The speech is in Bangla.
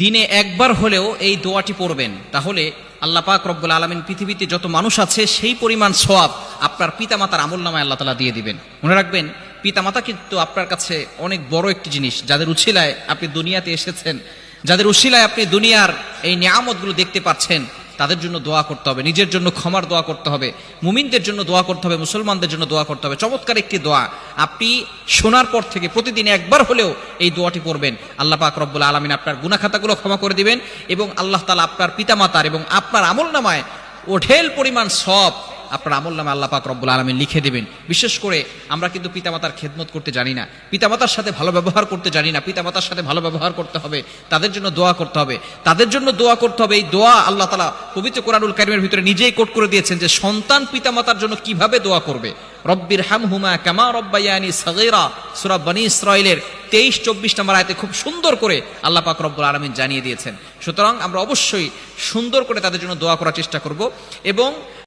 দিনে একবার হলেও এই দোয়াটি পড়বেন। তাহলে আল্লাহ পাক রব্বুল আলমিন পৃথিবীতে যত মানুষ আছে, সেই পরিমাণ সোয়াব আপনার পিতামাতার আমল নামায় আল্লাহ তালা দিয়ে দিবেন। মনে রাখবেন, পিতামাতা কিন্তু আপনার কাছে অনেক বড় একটি জিনিস। যাদের উছিলায় আপনি দুনিয়াতে এসেছেন, যাদের উশিলায় আপনি দুনিয়ার এই নিয়ামতগুলো দেখতে পাচ্ছেন তাদের জন্য দোয়া করতে হবে, নিজের জন্য ক্ষমার দোয়া করতে হবে, মুমিনদের জন্য দোয়া করতে হবে, মুসলমানদের জন্য দোয়া করতে হবে। চমৎকার একটি দোয়া। আপনি শোনার পর থেকে প্রতিদিন একবার হলেও এই দোয়াটি পড়বেন। আল্লাহ পাক রব্বুল আলমিন আপনার গুনাখাতাগুলো ক্ষমা করে দিবেন এবং আল্লাহ তালা আপনার পিতামাতার এবং আপনার আমল নামায় ওঢেল পরিমাণ সব আপনার আমল নামে আল্লাহ পাক রব্বুল আলমিন লিখে দেবেন। বিশেষ করে আমরা কিন্তু পিতামাতার খেদমত করতে জানি না। পিতামাতার সাথে ভালো ব্যবহার করতে জানি না। পিতামাতার সাথে ভালো ব্যবহার করতে হবে। তাদের জন্য দোয়া করতে হবে। তাদের জন্য দোয়া করতে হবে। এই দোয়া আল্লাহ তালা পবিত্র কোরআনুল কারিমের ভিতরে নিজেই কোট করে দিয়েছেন যে সন্তান পিতামাতার জন্য কীভাবে দোয়া করবে। রব্বির হাম হুমা কামা রব্বায়ানি সাগেরা। সুরাব বনি ইসরায়েলের তেইশ, চব্বিশ নম্বর আয়তে খুব সুন্দর করে আল্লাহ পাক রব্বুল আলমিন জানিয়ে দিয়েছেন। সুতরাং আমরা অবশ্যই সুন্দর করে তাদের জন্য দোয়া করার চেষ্টা করব এবং